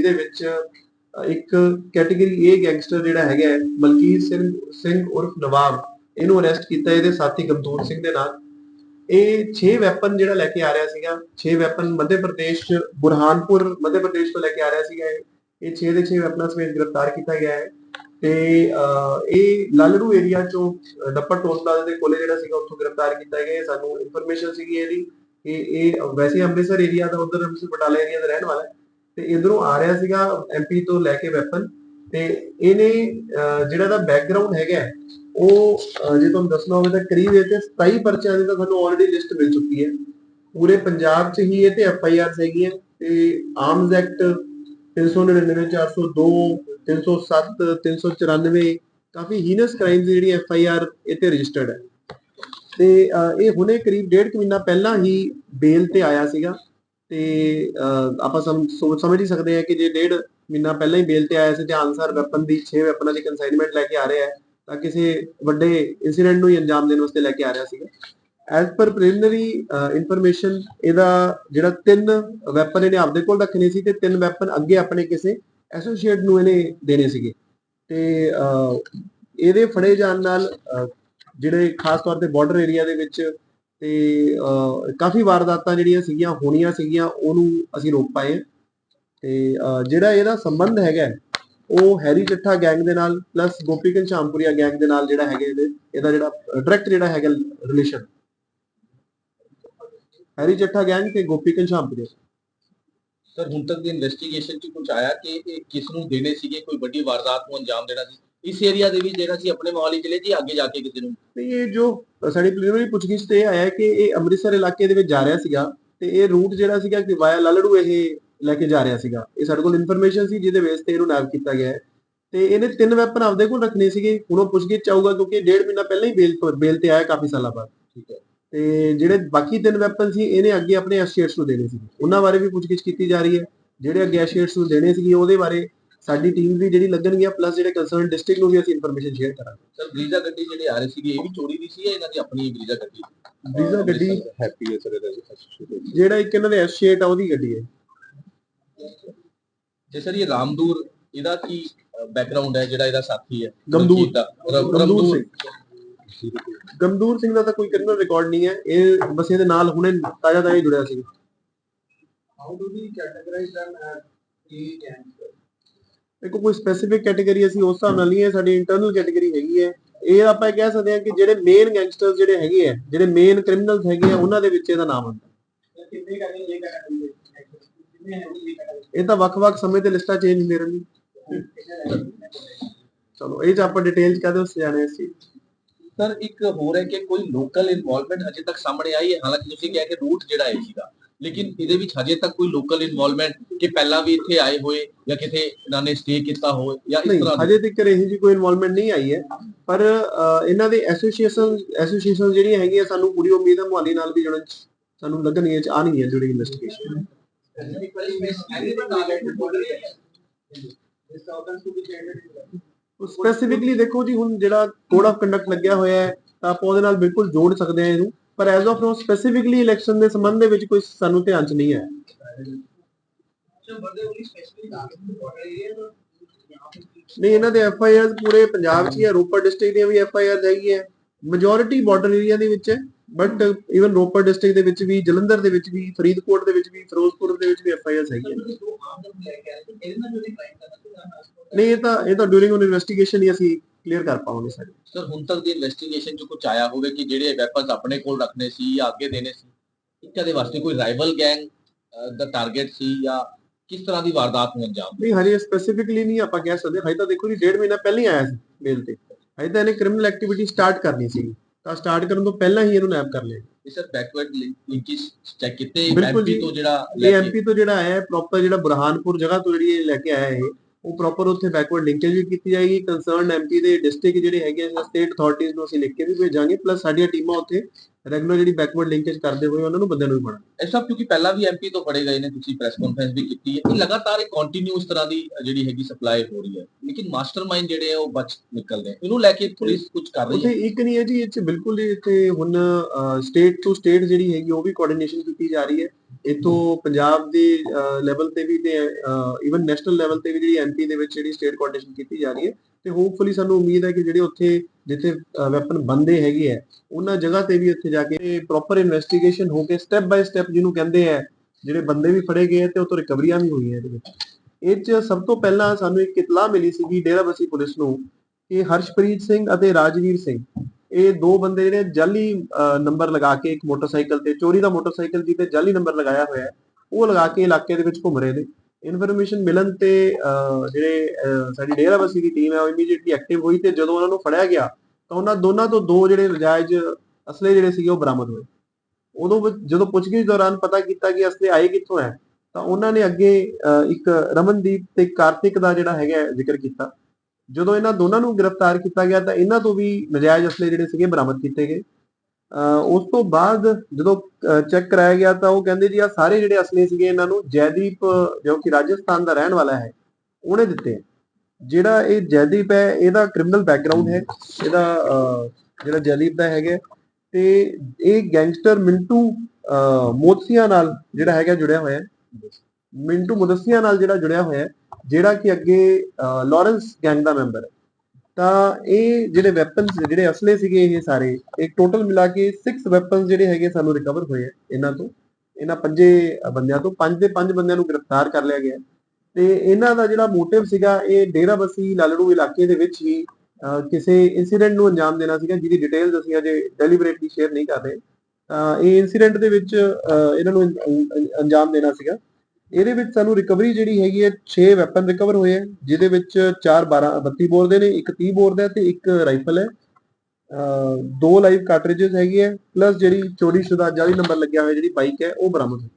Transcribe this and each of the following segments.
ਜਿਹਦੇ ਵਿੱਚ ਇੱਕ ਕੈਟਾਗਰੀ A ਗੈਂਗਸਟਰ ਜਿਹੜਾ ਹੈਗਾ ਹੈ, ਮਲਕੀਤ ਸਿੰਘ ਸਿੰਘ ਉਰਫ ਨਵਾਬ ਇਹਨੂੰ ਅਰੈਸਟ ਕੀਤਾ ਇਹਦੇ ਸਾਥੀ ਗਮਦੂਰ ਸਿੰਘ ਦੇ ਨਾਲ। ਇਹ 6 ਵੈਪਨ ਜਿਹੜਾ ਲੈ ਕੇ ਆ ਰਿਹਾ ਸੀਗਾ 6 ਵੈਪਨ ਮੱਧ ਪ੍ਰਦੇਸ਼ ਬੁਰਹਾਨਪੁਰ ਮੱਧ ਪ੍ਰਦੇਸ਼ ਤੋਂ ਲੈ ਕੇ ਆ ਰਿਹਾ ਸੀਗਾ ਇਹ। ਇਹ 6 ਦੇ 6 ਵੈਪਨਾਂ ਸਮੇਤ ਗ੍ਰਿਫਤਾਰ ਕੀਤਾ ਗਿਆ ਹੈ। ਤੇ ਇਹ ਲਾਲੜੂ ਏਰੀਆ ਚੋਂ ਡੱਪਰ ਟੋਲ ਪਲਾਜ਼ਾ ਦੇ ਕੋਲੇ ਜਿਹੜਾ ਸੀਗਾ ਉੱਥੋਂ ਗ੍ਰਿਫਤਾਰ ਕੀਤਾ ਗਿਆ ਸਾਨੂੰ ਇਨਫੋਰਮੇਸ਼ਨ ਸੀਗੀ ਇਹਦੀ ਕਿ ਇਹ ਵੈਸੇ ਅੰਮ੍ਰਿਤਸਰ ਏਰੀਆ ਦਾ ਉਧਰ ਅੰਮ੍ਰਿਤਸਰ ਬਟਾਲਾ ਏਰੀਆ ਦਾ ਰਹਿਣ ਵਾਲਾ ਹੈ। ਤੇ ਇਧਰੋਂ ਆ ਰਿਹਾ ਸੀਗਾ ਐਮਪੀ ਤੋਂ ਲੈ ਕੇ ਵੈਪਨ ਤੇ ਇਹਨੇ ਜਿਹੜਾ ਦਾ ਬੈਕਗ੍ਰਾਉਂਡ ਹੈਗਾ ਉਹ ਜੇ ਤੁਹਾਨੂੰ ਦੱਸਣਾ ਹੋਵੇ ਤਾਂ ਕਰੀਬ ਇਹ ਤੇ 27 ਪਰਚਿਆਂ ਦੀ ਤਾਂ ਤੁਹਾਨੂੰ ਆਲਰੇਡੀ ਲਿਸਟ ਮਿਲ ਚੁੱਕੀ ਹੈ। ਪੂਰੇ ਪੰਜਾਬ 'ਚ ਹੀ ਇਹ ਤੇ ਐਫ ਆਈ ਆਰ ਹੈਗੀਆਂ ਤੇ ਆਰਮਸ ਐਕਟ 399 402 307 394 ਕਾਫੀ ਹੀਨਸ ਕ੍ਰਾਈਮਸ ਜਿਹੜੀ ਐਫ ਆਈ ਆਰ ਇਹ ਤੇ ਰਜਿਸਟਰਡ ਹੈ। ਤੇ ਇਹ ਹੁਣੇ ਕਰੀਬ ਡੇਢ ਕੁ ਮਹੀਨਾ ਪਹਿਲਾਂ ਹੀ ਬੇਲ ਤੇ ਆਇਆ ਸੀਗਾ। ਤੇ ਆਪਾਂ ਸਮ- ਸੋਚ ਸਮਝ ਹੀ ਸਕਦੇ ਹਾਂ ਕਿ ਜੇ ਡੇਢ ਮਹੀਨਾ ਪਹਿਲਾਂ ਹੀ ਬੇਲ ਤੇ ਆਇਆ ਸੀ ਤੇ ਅਨਸਰ ਵੈਪਨ ਦੀ 6 ਵੈਪਨਾਂ ਦੀ ਕਨਸਾਈਨਮੈਂਟ ਲੈ ਕੇ ਆ ਰਿਹਾ ਹੈ, ਤਾਂ ਕਿਸੇ ਵੱਡੇ ਇਨਸੀਡੈਂਟ ਨੂੰ ਹੀ ਅੰਜਾਮ ਦੇਣ ਵਾਸਤੇ ਲੈ ਕੇ ਆ ਰਿਹਾ ਸੀਗਾ। ਐਜ਼ ਪਰ ਪ੍ਰੀਲਿਮਿਨਰੀ ਇਨਫੋਰਮੇਸ਼ਨ ਇਹਦਾ ਜਿਹੜਾ ਤਿੰਨ ਵੈਪਨ ਇਹਨੇ ਆਪਦੇ ਕੋਲ ਰੱਖਣੇ ਸੀ ਤੇ ਤਿੰਨ ਵੈਪਨ ਅੱਗੇ ਆਪਣੇ ਕਿਸੇ ਐਸੋਸੀਏਟ ਨੂੰ ਇਹਨੇ ਦੇਣੇ ਸੀਗੇ। ਤੇ ਇਹਦੇ ਫੜੇ ਜਾਣ ਨਾਲ ਜਿਹੜੇ ਖਾਸ ਤੌਰ ਤੇ ਬਾਰਡਰ ਏਰੀਆ ਦੇ ਵਿੱਚ ਤੇ ਕਾਫੀ ਵਾਰਦਾਤਾਂ ਜਿਹੜੀਆਂ ਸੀਗੀਆਂ, ਹੋਣੀਆਂ ਸੀਗੀਆਂ, ਉਹਨੂੰ ਅਸੀਂ ਰੋਕ ਪਾਏ ਹਾਂ। ਤੇ ਜਿਹੜਾ ਇਹਦਾ ਸੰਬੰਧ ਹੈਗਾ ਉਹ ਹੈਰੀ ਚੱਠਾ ਗੈਂਗ ਦੇ ਨਾਲ ਪਲੱਸ ਗੋਪੀ ਘਨਸ਼ਾਮਪੁਰੀਆ ਗੈਂਗ ਦੇ ਨਾਲ ਜਿਹੜਾ ਹੈਗਾ ਇਹਦੇ, ਇਹਦਾ ਜਿਹੜਾ ਡਾਇਰੈਕਟ ਜਿਹੜਾ ਹੈਗਾ ਰਿਲੇਸ਼ਨ ਹੈਰੀ ਚੱਠਾ ਗੈਂਗ ਤੇ ਗੋਪੀ ਘਨਸ਼ਾਮਪੁਰੀਆ ਸਰ ਹੁਣ ਤੱਕ ਦੀ ਇਨਵੈਸਟੀਗੇਸ਼ਨ 'ਚ ਕੁਝ ਆਇਆ ਕਿ ਇਹ ਕਿਸ ਨੂੰ ਦੇਣੇ ਸੀਗੇ? ਕੋਈ ਵੱਡੀ ਵਾਰਦਾਤ ਨੂੰ ਅੰਜਾਮ ਦੇਣਾ ਸੀ? ਇਸ ਏਰੀਆ ਦੇ ਵਿੱਚ ਜਿਹੜਾ ਸੀ ਆਪਣੇ ਮੋਹਾਲੀ ਜ਼ਿਲ੍ਹੇ ਹੀ ਅੱਗੇ ਜਾ ਕੇ ਕਿਸੇ ਨੂੰ ਤੇ ਇਹ ਜੋ ਸਾਡੀ ਪ੍ਰੀਲਿਮਿਨਰੀ ਪੁੱਛਗਿੱਛ ਤੇ ਇਹ ਆਇਆ ਕਿ ਇਹ ਅੰਮ੍ਰਿਤਸਰ ਇਲਾਕੇ ਦੇ ਵਿੱਚ ਜਾ ਰਿਹਾ ਸੀਗਾ ਤੇ ਇਹ ਰੂਟ ਜਿਹੜਾ ਸੀਗਾ ਕਿ ਵਾਇਆ ਲਾਲੜੂ ਇਹ ਲੈ ਕੇ ਜਾ ਰਿਹਾ ਸੀਗਾ। ਇਹ ਸਾਡੇ ਕੋਲ ਇਨਫੋਰਮੇਸ਼ਨ ਸੀ ਜਿਹਦੇ ਬੇਸ ਤੇ ਇਹਨੂੰ ਨੈਵ ਕੀਤਾ ਗਿਆ ਹੈ। ਤੇ ਇਹਨੇ ਤਿੰਨ ਵੈਪਨ ਆਪਦੇ ਕੋਲ ਰੱਖਣੇ ਸੀਗੇ। ਹੁਣ ਉਹ ਪੁੱਛਗਿੱਛ ਚਾਹੂਗਾ ਕਿਉਂਕਿ ਡੇਢ ਮਹੀਨਾ ਪਹਿਲਾਂ ਹੀ ਬੇਲ ਤੋਂ ਬੇਲ ਤੇ ਆਇਆ ਕਾਫੀ ਸਾਲਾਂ ਬਾਅਦ। ਠੀਕ ਹੈ। ਤੇ ਜਿਹੜੇ ਬਾਕੀ ਤਿੰਨ ਵੈਪਨ ਸੀ ਇਹਨੇ ਅੱਗੇ ਆਪਣੇ ਐਸੋਸੀਏਟਸ ਨੂੰ ਦੇਣੇ ਸੀ ਉਹਨਾਂ ਬਾਰੇ ਵੀ ਪੁੱਛਗਿੱਛ ਕੀਤੀ ਜਾ ਰਹੀ ਹੈ। ਜਿਹੜੇ ਅੱਗੇ ਐਸੋਸੀਏਟਸ ਨੂੰ ਦੇਣੇ ਸੀਗੇ ਉਹਦੇ ਬਾਰੇ ਸਾਡੀ ਟੀਮ ਵੀ ਜਿਹੜੀ ਲੱਗਣਗੀਆਂ ਪਲੱਸ ਜਿਹੜੇ ਕੰਸਰਨ ਡਿਸਟ੍ਰਿਕਟ ਨੂੰ ਵੀ ਅਸੀਂ ਇਨਫੋਰਮੇਸ਼ਨ ਸ਼ੇਅਰ ਕਰਾਂਗੇ। ਸਰ ਬਰੀਜ਼ਾ ਗੱਡੀ ਜਿਹੜੇ ਆ ਰਹੇ ਸੀਗੇ ਇਹ ਵੀ ਚੋਰੀ ਦੀ ਸੀ ਜਾਂ ਇਹਨਾਂ ਦੀ ਆਪਣੀ ਬਰੀਜ਼ਾ ਗੱਡੀ? ਬਰੀਜ਼ਾ ਗੱਡੀ ਹੈਪੀ ਹੈ ਸਰ ਇਹਦਾ ਜਿਹੜਾ ਇੱਕ ਇਹਨਾਂ ਦੇ ਐਸੋਸੀਏਟ ਆ ਉਹਦੀ ਗੱਡੀ ਹੈ। ਜੇ ਸਰ ਇਹ ਰਾਮਦੂਰ ਇਹਦਾ ਕੀ ਬੈਕਗ੍ਰਾਉਂਡ ਹੈ ਜਿਹੜਾ ਇਹਦਾ ਸਾਥੀ ਹੈ? ਗਮਦੂਰ। ਦਾ। ਗਮਦੂਰ ਸਿੰਘ। ਗਮਦੂਰ ਸਿੰਘ ਦਾ ਤਾਂ ਕੋਈ ਕ੍ਰਿਮੀਨਲ ਰਿਕਾਰਡ ਨਹੀਂ ਹੈ। ਇਹ ਬਸ ਇਹਦੇ ਨਾਲ ਹੁਣੇ ਤਾਜ਼ਾ ਤਾਜ਼ਾ ਹੀ ਜੁੜਿਆ ਸੀ। How do we categorise them as a gangster ਦੇਖੋ, ਕੋਈ ਸਪੈਸੀਫਿਕ ਕੈਟਾਗਰੀ ਅਸੀਂ ਉਸ ਹਿਸਾਬ ਨਾਲ ਨਹੀਂ ਹੈ, ਸਾਡੀ ਇੰਟਰਨਲ ਕੈਟਾਗਰੀ ਹੈਗੀ ਹੈ। ਇਹ ਆਪਾਂ ਇਹ ਕਹਿ ਸਕਦੇ ਹਾਂ ਕਿ ਜਿਹੜੇ ਮੇਨ ਗੈਂਗਸਟਰਸ ਜਿਹੜੇ ਹੈਗੇ ਆ ਜਿਹੜੇ ਮੇਨ ਕ੍ਰਿਮੀਨਲਸ ਹੈਗੇ ਆ ਉਹਨਾਂ ਦੇ ਵਿੱਚ ਇਹਦਾ ਨਾਮ ਆਉਂਦਾ। ਕਿੰਨੇ ਕੈਟਾਗਰੀ ਇਹ ਕੈਟਾਗਰੀ ਇਹ ਤਾਂ ਵੱਖ-ਵੱਖ ਸਮੇਂ ਤੇ ਲਿਸਟਾਂ ਚੇਂਜ ਹੁੰਦੀਆਂ ਰਹਿੰਦੀਆਂ। ਚਲੋ, ਇਹ ਚ ਆਪਾਂ ਡਿਟੇਲ ਚ ਕਹਦੇ ਉਸ ਜਾਣੇ ਸੀ ਸਰ ਇੱਕ ਹੋਰ ਹੈ ਕਿ ਕੋਈ ਲੋਕਲ ਇਨਵੋਲਵਮੈਂਟ ਹਜੇ ਤੱਕ ਸਾਹਮਣੇ ਆਈ ਹੈ? ਹਾਲਾਂਕਿ ਤੁਸੀਂ ਕਿਹਾ ਕਿ ਰੂਟ ਜਿਹੜਾ ਹੈ ਸੀਗਾ। ਲੇਕਿਨ ਇਹਦੇ ਵਿੱਚ ਹਜੇ ਤੱਕ ਕੋਈ ਲੋਕਲ ਇਨਵੋਲਵਮੈਂਟ ਕਿ ਪਹਿਲਾਂ ਵੀ ਇੱਥੇ ਆਏ ਹੋਏ ਜਾਂ ਕਿਤੇ ਇਹਨਾਂ ਨੇ ਸਟੇ ਕੀਤਾ ਹੋਵੇ ਜਾਂ ਇਸ ਤਰ੍ਹਾਂ ਹਜੇ ਤੱਕ ਇਹੋ ਜੀ ਕੋਈ ਇਨਵੋਲਵਮੈਂਟ ਨਹੀਂ ਆਈ ਹੈ। ਪਰ ਇਹਨਾਂ ਦੇ ਐਸੋਸੀਏਸ਼ਨ ਐਸੋਸੀਏਸ਼ਨ ਜਿਹੜੀਆਂ ਹੈਗੀਆਂ ਸਾਨੂੰ ਪੂਰੀ ਉਮੀਦ ਹੈ ਮੁਹਾਲੀ ਨਾਲ ਵੀ ਜੁੜਨ ਸਾਨੂੰ ਲੱਗਣਗੀਆਂ ਚ ਆਣਗੀਆਂ ਜਿਹੜੀ ਇਨਵੈਸਟੀਗੇਸ਼ਨ ਸਪੈਸੀਫਿਕਲੀ ਦੇਖੋ ਜੀ ਹੁਣ ਜਿਹੜਾ ਕੋਡ ਆਫ ਕੰਡਕਟ ਲੱਗਿਆ ਹੋਇਆ ਹੈ ਤਾਂ ਆਪਾਂ ਉਹਦੇ ਨਾਲ ਬਿਲਕੁਲ ਜੋੜ ਸਕਦੇ ਹਾਂ ਇਹਨੂੰ। ਪਰ as of now specifically election ਦੇ ਸੰਬੰਧ ਦੇ ਵਿੱਚ ਕੋਈ ਸਾਨੂੰ ਧਿਆਨ ਚ ਨਹੀਂ ਹੈ। ਨਹੀਂ ਇਹਨਾਂ ਦੇ ਐਫ ਆਈ ਆਰ ਪੂਰੇ ਪੰਜਾਬ 'ਚ ਹੀ ਹੈ ਰੋਪੜ ਡਿਸਟ੍ਰਿਕਟ ਦੀਆਂ ਵੀ ਐਫ ਆਈ ਆਰ ਹੈਗੀ ਹੈ ਮੈਜੋਰਿਟੀ ਬਾਰਡਰ ਏਰੀਆ ਦੇ ਵਿੱਚ ਹੈ ਬਟ ਇਵਨ ਰੋਪੜ ਡਿਸਟ੍ਰਿਕਟ ਦੇ ਵਿੱਚ ਵੀ ਜਲੰਧਰ ਦੇ ਵਿੱਚ ਵੀ ਫਰੀਦਕੋਟ ਦੇ ਵਿੱਚ ਵੀ ਫਿਰੋਜ਼ਪੁਰ ਦੇ ਵਿੱਚ ਵੀ ਐਫ ਆਈ ਆਰ ਹੈਗੀਆਂ। ਨਹੀਂ ਇਹ ਤਾਂ ਇਹ ਤਾਂ ਡੂਰਿੰਗ ਇਨਵੈਸਟੀਗੇਸ਼ਨ ਹੀ ਅਸੀਂ ਕਲੀਅਰ ਕਰ ਪਾਵਾਂਗੇ ਸਾਰੇ। ਸਰ ਹੁਣ ਤੱਕ ਦੀ ਇਨਵੈਸਟੀਗੇਸ਼ਨ 'ਚ ਕੁਝ ਆਇਆ ਹੋਵੇ ਕਿ ਜਿਹੜੇ ਵੈਪਨਸ ਆਪਣੇ ਕੋਲ ਰੱਖਣੇ ਸੀ ਜਾਂ ਅੱਗੇ ਦੇਣੇ ਸੀ ਇੱਕ ਦੇ ਵਾਸਤੇ ਕੋਈ ਰਾਈਵਲ ਗੈਂਗ ਦਾ ਟਾਰਗੇਟ ਸੀ ਜਾਂ ਕਿਸ ਤਰ੍ਹਾਂ ਦੀ ਵਾਰਦਾਤ ਨੂੰ ਅੰਜਾਮ ਨਹੀਂ ਹਜੇ ਸਪੈਸੀਫਿਕਲੀ ਨਹੀਂ ਆਪਾਂ ਕਹਿ ਸਕਦੇ। ਹਜੇ ਤਾਂ ਦੇਖੋ ਜੀ ਡੇਢ ਮਹੀਨਾ ਪਹਿਲਾਂ ਹੀ ਆਇਆ ਸੀ ਮੇਲ ਤੇ। ਹਜੇ ਤਾਂ ਇਹਨੇ ਕ੍ਰਿਮੀਨਲ ਐਕਟੀਵਿਟੀ ਸਟਾਰਟ ਕਰਨੀ ਸੀ। ਤਾਂ ਸਟਾਰਟ ਕਰਨ ਤੋਂ ਪਹਿਲਾਂ ਹੀ ਇਹਨੂੰ ਨੈਪ ਕਰ ਲਿਆ। ਇਹ ਸਰ ਬੈਕਵਰਡ ਲਿੰਕੇਜ ਚੈੱਕ ਕੀਤੇ ਐਮਪੀ। ਤੋਂ ਜਿਹੜਾ ਐਮਪੀ ਤੋਂ ਜਿਹੜਾ ਆਇਆ ਹੈ ਪ੍ਰੋਪਰ ਜਿਹੜਾ ਬੁਰਹਾਨਪੁਰ ਜਗ੍ਹਾ ਤੋਂ ਜਿਹੜੀ ਇਹ ਲੈ ਕੇ ਆਇਆ ਹੈ ਉਹ ਪ੍ਰੋਪਰ ਉੱਥੇ ਬੈਕਵਰਡ ਲਿੰਕੇਜ ਵੀ ਕੀਤੀ ਜਾਏਗੀ ਕੰਸਰਨ ਐਮਪੀ ਦੇ ਡਿਸਟ੍ਰਿਕਟ ਜਿਹੜੇ ਹੈਗੇ ਆ ਸਟੇਟ ਅਥਾਰਟੀਜ਼ ਨੂੰ ਅਸੀਂ ਲਿਖ ਕੇ ਵੀ ਭੇਜਾਂਗੇ ਪਲੱਸ ਸਾਡੀਆਂ ਟੀਮਾਂ ਉੱਥੇ ਰੈਗੂਲਰ ਜਿਹੜੀ ਬੈਕਵਰਡ ਲਿੰਕੇਜ ਕਰਦੇ ਹੋਏ ਉਹਨਾਂ ਨੂੰ ਬੰਦਿਆਂ ਨੂੰ ਵੀ ਫੜਨ ਇਹ ਸਭ ਕਿਉਂਕਿ ਪਹਿਲਾਂ ਵੀ ਐਮਪੀ ਤੋਂ ਫੜੇ ਗਏ ਨੇ ਤੁਸੀਂ ਪ੍ਰੈਸ ਕਾਨਫਰੰਸ ਵੀ ਕੀਤੀ ਹੈ। ਇਹ ਲਗਾਤਾਰ ਇੱਕ ਕੰਟੀਨਿਊਸ ਤਰ੍ਹਾਂ ਦੀ ਜਿਹੜੀ ਹੈਗੀ ਸਪਲਾਈ ਹੋ ਰਹੀ ਹੈ। ਲੇਕਿਨ ਮਾਸਟਰਮਾਈਂਡ ਜਿਹੜੇ ਆ ਉਹ ਬਚ ਨਿਕਲਦੇ ਆ ਇਹਨੂੰ ਲੈ ਕੇ ਪੁਲਿਸ ਕੁਝ ਕਰ ਰਹੀ ਹੈ। ਇੱਕ ਨਹੀਂ ਹੈ ਜੀ ਇਹ 'ਚ ਬਿਲਕੁਲ ਇੱਥੇ ਹੁਣ ਸਟੇਟ ਟੂ ਸਟੇਟ ਜਿਹੜੀ ਹੈਗੀ ਉਹ ਵੀ ਕੋਆਰਡੀਨੇਸ਼ਨ ਕੀਤੀ ਜਾ ਰਹੀ ਹੈ। ਇਥੋਂ ਪੰਜਾਬ ਦੇ ਲੈਵਲ ਤੇ ਵੀ ਤੇ ਇਵਨ ਨੈਸ਼ਨਲ ਲੈਵਲ ਤੇ ਵੀ ਜਿਹੜੀ ਐਮਪੀ ਦੇ ਵਿੱਚ ਜਿਹੜੀ ਸਟੇਟ ਕੋਆਰਡੀਨੇਸ਼ਨ ਕੀਤੀ ਜਾ ਰਹੀ ਹੈ। ਤੇ ਹੋਪਫੁਲੀ ਸਾਨੂੰ ਉਮੀਦ ਹੈ ਕਿ ਜਿਹੜੇ ਉੱਥੇ ਜਿੱਥੇ ਵੈਪਨ ਬੰਦੇ ਹੈਗੇ ਆ, ਉਹਨਾਂ ਜਗ੍ਹਾ ਤੇ ਵੀ ਉੱਥੇ ਜਾ ਕੇ ਪ੍ਰੋਪਰ ਇਨਵੈਸਟੀਗੇਸ਼ਨ ਹੋ ਕੇ ਸਟੈਪ ਬਾਈ ਸਟੈਪ ਜਿਹਨੂੰ ਕਹਿੰਦੇ ਆ, ਜਿਹੜੇ ਬੰਦੇ ਵੀ ਫੜੇ ਗਏ ਆ ਤੇ ਉਹ ਤੋਂ ਰਿਕਵਰੀਆਂ ਵੀ ਹੋਈਆਂ ਇਹਦੇ ਵਿੱਚ। ਇਹ 'ਚ ਸਭ ਤੋਂ ਪਹਿਲਾਂ ਸਾਨੂੰ ਇੱਕ ਇਤਲਾਹ ਮਿਲੀ ਸੀਗੀ ਡੇਰਾਬੱਸੀ ਪੁਲਿਸ ਨੂੰ ਕਿ ਹਰਸ਼ਪ੍ਰੀਤ ਸਿੰਘ ਅਤੇ ਰਾਜਵੀਰ ਸਿੰਘ, ਇਹ ਦੋ ਬੰਦੇ ਜਿਹੜੇ ਜਾਲੀ ਨੰਬਰ ਲਗਾ ਕੇ ਇੱਕ ਮੋਟਰਸਾਈਕਲ ਤੇ, ਚੋਰੀ ਦਾ ਮੋਟਰਸਾਈਕਲ ਜੀ ਤੇ ਜਾਲੀ ਨੰਬਰ ਲਗਾਇਆ ਹੋਇਆ ਹੈ ਉਹ ਲਗਾ ਕੇ ਇਲਾਕੇ ਦੇ ਵਿੱਚ ਘੁੰਮ ਰਹੇ ਨੇ। ਇਨਫੋਰਮੇਸ਼ਨ ਮਿਲਣ ਤੇ ਜਿਹੜੇ ਅਹ, ਸਾਡੀ ਡੇਰਾਬੱਸੀ ਦੀ ਟੀਮ ਹੈ ਉਹ ਇਮੀਡੀਏਟਲੀ ਐਕਟਿਵ ਹੋਈ ਤੇ ਜਦੋਂ ਉਹਨਾਂ ਨੂੰ ਫੜਿਆ ਗਿਆ ਤਾਂ ਉਹਨਾਂ ਦੋਨਾਂ ਤੋਂ ਦੋ ਜਿਹੜੇ ਨਜਾਇਜ਼ ਅਸਲੇ ਜਿਹੜੇ ਸੀਗੇ ਉਹ ਬਰਾਮਦ ਹੋਏ। ਉਦੋਂ ਜਦੋਂ ਪੁੱਛਗਿੱਛ ਦੌਰਾਨ ਪਤਾ ਕੀਤਾ ਕਿ ਅਸਲੇ ਆਏ ਕਿੱਥੋਂ ਹੈ ਤਾਂ ਉਹਨਾਂ ਨੇ ਅੱਗੇ ਅਹ, ਇੱਕ ਰਮਨਦੀਪ ਤੇ ਕਾਰਤਿਕ ਦਾ ਜਿਹੜਾ ਹੈਗਾ ਜ਼ਿਕਰ ਕੀਤਾ। ਜਦੋਂ ਇਹਨਾਂ ਦੋਨਾਂ ਨੂੰ ਗ੍ਰਿਫਤਾਰ ਕੀਤਾ ਗਿਆ ਤਾਂ ਇਹਨਾਂ ਤੋਂ ਵੀ ਨਜਾਇਜ਼ ਅਸਲੇ ਜਿਹੜੇ ਸੀਗੇ ਬਰਾਮਦ ਕੀਤੇ ਗਏ। ਉਸ ਤੋਂ ਬਾਅਦ ਜਦੋਂ ਚੈੱਕ ਕਰਾਇਆ ਗਿਆ ਤਾਂ ਉਹ ਕਹਿੰਦੇ ਜੀ ਆ ਸਾਰੇ ਜਿਹੜੇ ਅਸਲੇ ਸੀਗੇ ਇਹਨਾਂ ਨੂੰ ਜੈਦੀਪ ਜੋ ਕਿ ਰਾਜਸਥਾਨ ਦਾ ਰਹਿਣ ਵਾਲਾ ਹੈ ਉਹਨੇ ਦਿੱਤੇ ਜਿਹੜਾ ਇਹ ਜੈਦੀਪ ਹੈ ਇਹਦਾ ਕ੍ਰਿਮੀਨਲ ਬੈਕਗ੍ਰਾਉਂਡ ਹੈ ਇਹਦਾ ਜਿਹੜਾ ਜੈਦੀਪ ਦਾ ਹੈਗਾ ਤੇ ਇਹ ਗੈਂਗਸਟਰ ਮਿੰਟੂ ਅਹ, ਮੋਤਸੀਆ ਨਾਲ ਜਿਹੜਾ ਹੈਗਾ ਜੁੜਿਆ ਹੋਇਆ ਹੈ। ਮਿੰਟੂ ਮੁਦੱਸੀਆ ਨਾਲ ਜਿਹੜਾ ਜੁੜਿਆ ਹੋਇਆ ਹੈ ਜਿਹੜਾ ਕਿ ਅੱਗੇ ਅਹ, ਲਾਰੈਂਸ ਗੈਂਗ ਦਾ ਮੈਂਬਰ ਹੈ। ਤਾਂ ਇਹ ਜਿਹੜੇ ਵੈਪਨਸ ਜਿਹੜੇ ਅਸਲੇ ਸੀਗੇ ਇਹ ਸਾਰੇ ਇੱਕ ਟੋਟਲ ਮਿਲਾ ਕੇ 6 ਵੈਪਨਸ ਜਿਹੜੇ ਹੈਗੇ ਸਾਨੂੰ ਰਿਕਵਰ ਹੋਏ ਆ ਇਹਨਾਂ ਤੋਂ। ਇਹਨਾਂ ਪੰਜੇ ਬੰਦਿਆਂ ਤੋਂ, ਪੰਜ ਦੇ ਪੰਜ ਬੰਦਿਆਂ ਨੂੰ ਗ੍ਰਿਫਤਾਰ ਕਰ ਲਿਆ ਗਿਆ। ਹੈ। ਤੇ ਇਹਨਾਂ ਦਾ ਜਿਹੜਾ ਮੋਟਿਵ ਸੀਗਾ, ਇਹ ਡੇਰਾਬੱਸੀ ਲਾਲੜੂ ਇਲਾਕੇ ਦੇ ਵਿੱਚ ਹੀ ਕਿਸੇ ਇਨਸੀਡੈਂਟ ਨੂੰ ਅੰਜਾਮ ਦੇਣਾ ਸੀਗਾ, ਜਿਹਦੀ ਡਿਟੇਲਸ ਅਸੀਂ ਅਜੇ ਡੈਲੀਬਰੇਟਲੀ ਸ਼ੇਅਰ ਨਹੀਂ ਕਰ ਰਹੇ। ਇਹ ਇਨਸੀਡੈਂਟ ਦੇ ਵਿੱਚ ਇਹਨਾਂ ਨੂੰ ਅੰਜਾਮ ਦੇਣਾ ਸੀਗਾ। ਇਹਦੇ ਵਿੱਚ ਸਾਨੂੰ ਰਿਕਵਰੀ ਜਿਹੜੀ ਹੈਗੀ ਹੈ 6 ਵੈਪਨ ਰਿਕਵਰ ਹੋਏ ਹੈ ਜਿਹਦੇ ਵਿੱਚ 4 12 32 ਬੋਰ ਦੇ ਨੇ ਇੱਕ 30 ਬੋਰ ਦਾ ਤੇ ਇੱਕ ਰਾਈਫਲ ਹੈ। ਅ, ਦੋ ਲਾਈਵ ਕਾਰਟ੍ਰਿਜਸ ਹੈਗੀ ਹੈ ਪਲੱਸ ਜਿਹੜੀ ਚੋਰੀ ਸ਼ੁਦਾ ਜਾਲੀ ਨੰਬਰ ਲੱਗਿਆ ਹੋਇਆ ਜਿਹੜੀ ਬਾਈਕ ਹੈ ਉਹ ਬਰਾਮਦ ਹੋਈ।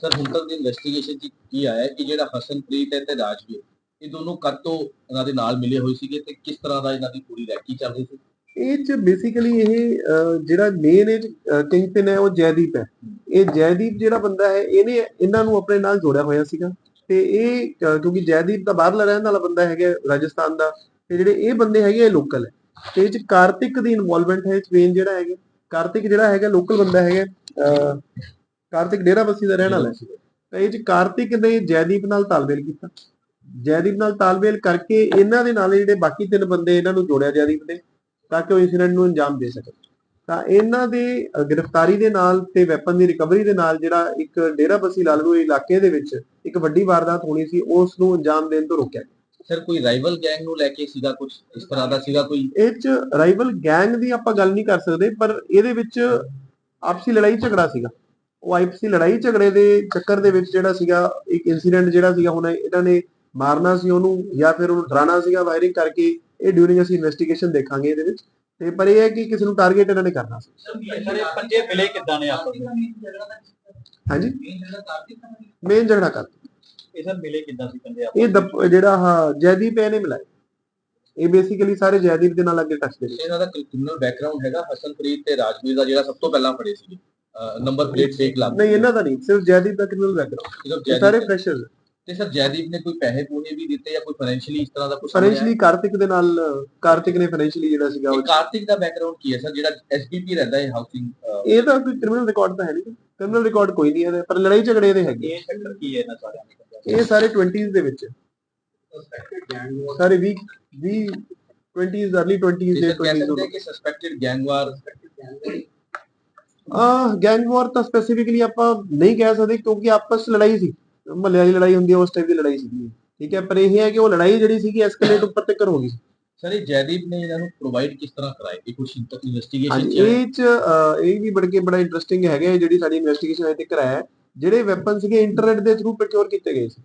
ਸਰ ਹੁਣ ਤੱਕ ਦੀ ਇਨਵੈਸਟੀਗੇਸ਼ਨ 'ਚ ਕੀ ਆਇਆ ਕਿ ਜਿਹੜਾ ਹਸਨਪ੍ਰੀਤ ਹੈ ਤੇ ਰਾਜਵੀਰ ਇਹ ਦੋਨੋਂ ਕਦ ਤੋਂ ਇਹਨਾਂ ਦੇ ਨਾਲ ਮਿਲੇ ਹੋਏ ਸੀਗੇ ਤੇ ਕਿਸ ਤਰ੍ਹਾਂ ਦਾ ਇਹਨਾਂ ਦੀ ਪੂਰੀ ਰੈਕੀ ਚੱਲ ਰਹੀ ਸੀ? ਇਹ ਚ ਬੇਸਿਕਲੀ ਇਹ ਜਿਹੜਾ ਮੇਨ ਇਹ ਕਿੰਗ ਪਿਨ ਹੈ ਉਹ ਜੈਦੀਪ ਹੈ। ਇਹ ਜੈਦੀਪ ਜਿਹੜਾ ਬੰਦਾ ਹੈ ਇਹਨੇ ਇਹਨਾਂ ਨੂੰ ਆਪਣੇ ਨਾਲ ਜੋੜਿਆ ਹੋਇਆ ਸੀਗਾ। ਤੇ ਇਹ ਕਿਉਂਕਿ ਜੈਦੀਪ ਦਾ ਬਾਹਰਲਾ ਰਹਿਣ ਵਾਲਾ ਬੰਦਾ ਹੈਗਾ ਰਾਜਸਥਾਨ ਦਾ ਤੇ ਜਿਹੜੇ ਇਹ ਬੰਦੇ ਹੈਗੇ ਇਹ ਲੋਕਲ ਹੈ। ਤੇ ਇਹ ਚ ਕਾਰਤਿਕ ਦੀ ਇਨਵੋਲਵਮੈਂਟ ਹੈ ਮੇਨ ਜਿਹੜਾ ਹੈਗਾ। ਕਾਰਤਿਕ ਜਿਹੜਾ ਹੈਗਾ ਲੋਕਲ ਬੰਦਾ ਹੈਗਾ ਅਹ, ਕਾਰਤਿਕ ਡੇਰਾਬੱਸੀ ਦਾ ਰਹਿਣ ਵਾਲਾ ਹੈ। ਤਾਂ ਇਹ ਚ ਕਾਰਤਿਕ ਨੇ ਜੈਦੀਪ ਨਾਲ ਤਾਲਮੇਲ ਕੀਤਾ। ਜੈਦੀਪ ਨਾਲ ਤਾਲਮੇਲ ਕਰਕੇ ਇਹਨਾਂ ਦੇ ਨਾਲ ਜਿਹੜੇ ਬਾਕੀ ਤਿੰਨ ਬੰਦੇ ਇਹਨਾਂ ਨੂੰ ਜੋੜਿਆ ਜੈਦੀਪ ਨੇ ਤਾਂ ਕਿ ਉਹ ਇਨਸੀਡੈਂਟ ਨੂੰ ਅੰਜਾਮ ਦੇ ਸਕਣ। ਤਾਂ ਇਹਨਾਂ ਦੇ ਗ੍ਰਿਫਤਾਰੀ ਦੇ ਨਾਲ ਤੇ ਵੈਪਨ ਦੀ ਰਿਕਵਰੀ ਦੇ ਨਾਲ ਜਿਹੜਾ ਇੱਕ ਡੇਰਾਬੱਸੀ ਲਾਲੜੂ ਇਲਾਕੇ ਦੇ ਵਿੱਚ ਇੱਕ ਵੱਡੀ ਵਾਰਦਾਤ ਹੋਣੀ ਸੀ ਉਸ ਨੂੰ ਅੰਜਾਮ ਦੇਣ ਤੋਂ ਰੋਕਿਆ ਗਿਆ। ਸਰ ਕੋਈ ਰਾਈਵਲ ਗੈਂਗ ਨੂੰ ਲੈ ਕੇ ਸੀਗਾ ਕੁਝ ਇਸ ਤਰ੍ਹਾਂ ਦਾ ਸੀਗਾ ਕੋਈ? ਇਹ ਚ ਰਾਈਵਲ ਗੈਂਗ ਦੀ ਆਪਾਂ ਗੱਲ ਨਹੀਂ ਕਰ ਸਕਦੇ ਪਰ ਇਹਦੇ ਵਿੱਚ ਆਪਸੀ ਲੜਾਈ ਝਗੜਾ ਸੀਗਾ। ਉਹ ਆਪਸੀ ਲੜਾਈ ਝਗੜੇ ਦੇ ਚੱਕਰ ਦੇ ਵਿੱਚ ਜਿਹੜਾ ਸੀਗਾ ਇੱਕ ਇਨਸੀਡੈਂਟ ਜਿਹੜਾ ਸੀਗਾ ਹੁਣ ਇਹਨਾਂ ਨੇ ਮਾਰਨਾ ਸੀ ਉਹਨੂੰ ਜਾਂ ਫਿਰ ਉਹਨੂੰ ਡਰਾਣਾ ਸੀਗਾ ਵਾਇਰਿੰਗ ਕਰਕੇ ਇਹ ਡਿਊਰਿੰਗ ਅਸੀਂ ਇਨਵੈਸਟੀਗੇਸ਼ਨ ਦੇਖਾਂਗੇ ਇਹਦੇ ਵਿੱਚ। ਤੇ ਪਰ ਇਹ ਹੈ ਕਿ ਕਿਸੇ ਨੂੰ ਟਾਰਗੇਟ ਇਹਨਾਂ ਨੇ ਕਰਨਾ ਸੀ। ਸਾਰੇ ਪੰਜੇ ਮਿਲੇ ਕਿੱਦਾਂ ਨੇ ਆਪਸ ਹਾਂਜੀ? ਮੇਨ ਝਗੜਾ ਕਰ ਇਹ ਸਰ ਮਿਲੇ ਕਿੱਦਾਂ ਸੀ ਪੰਜੇ ਇਹ ਦਪ- ਜਿਹੜਾ ਹਾਂ ਜੈਦੀਪ ਇਹਨੇ ਮਿਲਾਇਆ ਇਹ ਬੇਸਿਕਲੀ ਸਾਰੇ ਜੈਦੀਪ ਦੇ ਨਾਲ ਅੱਗੇ ਟੱਚਦੇ ਨੇ। ਇਹਨਾਂ ਦਾ ਕ੍ਰਿਮੀਨਲ ਬੈਕਗ੍ਰਾਉਂਡ ਹੈਗਾ ਹਸਨਪ੍ਰੀਤ ਤੇ ਰਾਜਵੀਰ ਦਾ ਜਿਹੜਾ ਸਭ ਤੋਂ ਪਹਿਲਾਂ ਫੜੇ ਸੀਗੇ ਨੰਬਰ ਪਲੇਟ ਫੇਕ ਲੱਗ ਨਹੀਂ ਇਹਨਾਂ ਦਾ ਨਹੀਂ ਸਿਰਫ ਜੈਦੀਪ ਦਾ ਕ੍ਰਿਮੀਨਲ ਬੈਕਗ੍ਰਾਉਂਡ ਇਹ ਸਾਰੇ ਫਰੈਸ਼ਰਸ ਤੇ ਸਰ ਜੈਦੀਪ ਨੇ ਕੋਈ ਪੈਸੇ ਪੂਹੇ ਵੀ ਦਿੱਤੇ ਜਾਂ ਕੋਈ ਫਾਈਨੈਂਸ਼ੀਅਲੀ ਇਸ ਤਰ੍ਹਾਂ ਦਾ ਕੁਝ ਫਾਈਨੈਂਸ਼ਲੀ ਕਾਰਤਿਕ ਦੇ ਨਾਲ ਕਾਰਤਿਕ ਨੇ ਫਾਈਨੈਂਸ਼ੀਅਲੀ ਜਿਹੜਾ ਸੀਗਾ ਉਹ ਕਾਰਤਿਕ ਦਾ ਬੈਕਗ੍ਰਾਉਂਡ ਕੀ ਹੈ ਸਰ? ਜਿਹੜਾ ਐਸਪੀਪੀ ਰਹਿੰਦਾ ਹੈ ਹਾਊਸਿੰਗ ਇਹ ਤਾਂ ਕੋਈ ਕ੍ਰਿਮੀਨਲ ਰਿਕਾਰਡ ਤਾਂ ਹੈ ਨਹੀਂ। ਕ੍ਰਿਮੀਨਲ ਰਿਕਾਰਡ ਕੋਈ ਨਹੀਂ ਹੈ ਪਰ ਲੜਾਈ ਝਗੜੇ ਦੇ ਹੈਗੇ। ਇਹ ਸੈਕਟਰ ਕੀ ਹੈ ਇਹਨਾਂ ਸਾਰਿਆਂ ਦਾ ਇਹ ਸਾਰੇ 20s ਦੇ ਵਿੱਚ। ਸਾਰੇ 20 20 20s अर्ਲੀ 20s ਦੇ 20s ਕਹਿੰਦੇ ਕਿ ਸਸਪੈਕਟਡ ਗੈਂਗਵਾਰ ਆ ਗੈਂਗ ਵਾਰ ਤਾਂ ਸਪੈਸੀਫਿਕਲੀ ਆਪਾਂ ਨਹੀਂ ਕਹਿ ਸਕਦੇ ਕਿਉਂਕਿ ਆਪਸ ਲੜਾਈ ਸੀ। ਮਹੱਲੇ ਵਾਲੀ ਲੜਾਈ ਹੁੰਦੀ ਹੈ ਉਸ ਟਾਈਪ ਦੀ ਲੜਾਈ ਸੀ ਠੀਕ ਹੈ ਪਰ ਇਹ ਹੈ ਕਿ ਉਹ ਲੜਾਈ ਜਿਹੜੀ ਸੀਗੀ ਐਸਕੇਲੇਟ ਉੱਪਰ ਤੱਕ ਹੋ ਗਈ ਸਰ ਇਹ ਜੈਦੀਪ ਨੇ ਇਹਨਾਂ ਨੂੰ ਪ੍ਰੋਵਾਈਡ ਕਿਸ ਤਰ੍ਹਾਂ ਕਰਾਏ ਇਹ ਕੁਝ ਇਨਵੈਸਟੀਗੇਸ਼ਨ ਚ ਹੈ। ਇਹ ਚ ਇਹ ਵੀ ਬੜ ਕੇ ਬੜਾ ਇੰਟਰਸਟਿੰਗ ਹੈਗਾ ਜਿਹੜੀ ਸਾਡੀ ਇਨਵੈਸਟੀਗੇਸ਼ਨ ਅਜੇ ਤੱਕ ਹੈ। ਜਿਹੜੇ ਵੈਪਨ ਸੀਗੇ ਇੰਟਰਨੈਟ ਦੇ ਥਰੂ ਪ੍ਰੋਕਿਉਰ ਕੀਤੇ ਗਏ ਸੀ।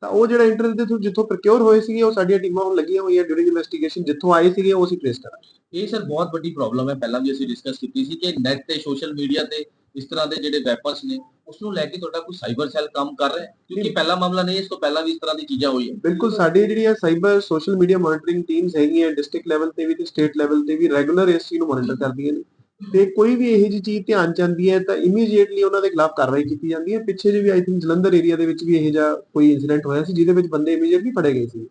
ਤਾਂ ਉਹ ਜਿਹੜਾ ਇੰਟਰਨੈਟ ਦੇ ਥਰੂ ਜਿੱਥੋਂ ਪ੍ਰੋਕਿਉਰ ਹੋਏ ਸੀਗੇ ਉਹ ਸਾਡੀਆਂ ਟੀਮਾਂ ਹੁਣ ਲੱਗੀਆਂ ਹੋਈਆਂ ਡਿਊਰਿੰਗ ਇਨਵੈਸਟੀਗੇਸ਼ਨ ਜਿੱਥੋਂ ਆਏ ਸੀਗੇ ਉਹ ਅਸੀਂ ਟ੍ਰੇਸ ਕਰਾਂਗੇ। ਇਹ ਸਰ ਬਹੁਤ ਵੱਡੀ ਪ੍ਰੋਬਲਮ ਹੈ। ਪਹਿਲਾਂ ਵੀ ਅਸੀਂ ਡਿਸਕਸ ਕੀਤੀ ਸੀ ਕਿ ਨੈਟ ਤੇ ਸੋਸ਼ਲ ਮੀਡੀਆ ਤੇ ਇਸ ਤਰ੍ਹਾਂ ਦੇ ਜਿਹੜੇ ਵੈਪਨਸ ਨੇ ਉਸ ਨੂੰ ਲੈ ਕੇ ਤੁਹਾਡਾ ਕੋਈ ਸਾਈਬਰ ਸੈੱਲ ਕੰਮ ਕਰ ਰਿਹਾ ਕਿਉਂਕਿ ਪਹਿਲਾ ਮਾਮਲਾ ਨਹੀਂ, ਇਸ ਤੋਂ ਪਹਿਲਾਂ ਵੀ ਇਸ ਤਰ੍ਹਾਂ ਦੀ ਚੀਜ਼ਾਂ ਹੋਈਆਂ। ਬਿਲਕੁਲ, ਸਾਡੀ ਜਿਹੜੀਆਂ cyber social media monitoring teams ਹੈਗੀਆਂ ਡਿਸਟ੍ਰਿਕਟ ਲੈਵਲ ਤੇ ਵੀ ਤੇ ਸਟੇਟ ਲੈਵਲ ਤੇ ਵੀ ਰੈਗੂਲਰ ਇਸ ਚੀਜ਼ ਨੂੰ ਮੋਨੀਟਰ ਕਰਦੀਆਂ ਨੇ। ਤੇ ਕੋਈ ਵੀ ਇਹੋ ਜੀ ਚੀਜ਼ ਧਿਆਨ ਚੰਦੀ ਹੈ, ਤਾਂ ਇਮੀਡੀਏਟਲੀ ਉਹਨਾਂ ਦੇ ਖਿਲਾਫ ਕਾਰਵਾਈ ਕੀਤੀ ਜਾਂਦੀ ਹੈ। ਪਿੱਛੇ ਜੇ ਵੀ ਆਈ ਥਿੰਕ ਜਲੰਧਰ ਏਰੀਆ ਦੇ ਵਿੱਚ ਵੀ ਇਹੋ ਜਿਹਾ ਕੋਈ ਇਨਸੀਡੈਂਟ ਹੋਇਆ ਸੀ, ਜਿਹਦੇ ਵਿੱਚ ਬੰਦੇ ਇਮੀਡੀਏਟਲੀ ਫੜੇ ਗਏ ਸੀ।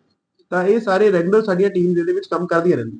ਤਾਂ ਇਹ ਸਾਰੇ ਰੈਗੂਲਰ ਸਾਡੀਆਂ ਟੀਮ ਦੇ ਵਿੱਚ ਕੰਮ ਕਰਦੀਆਂ ਰਹਿੰਦੀਆਂ।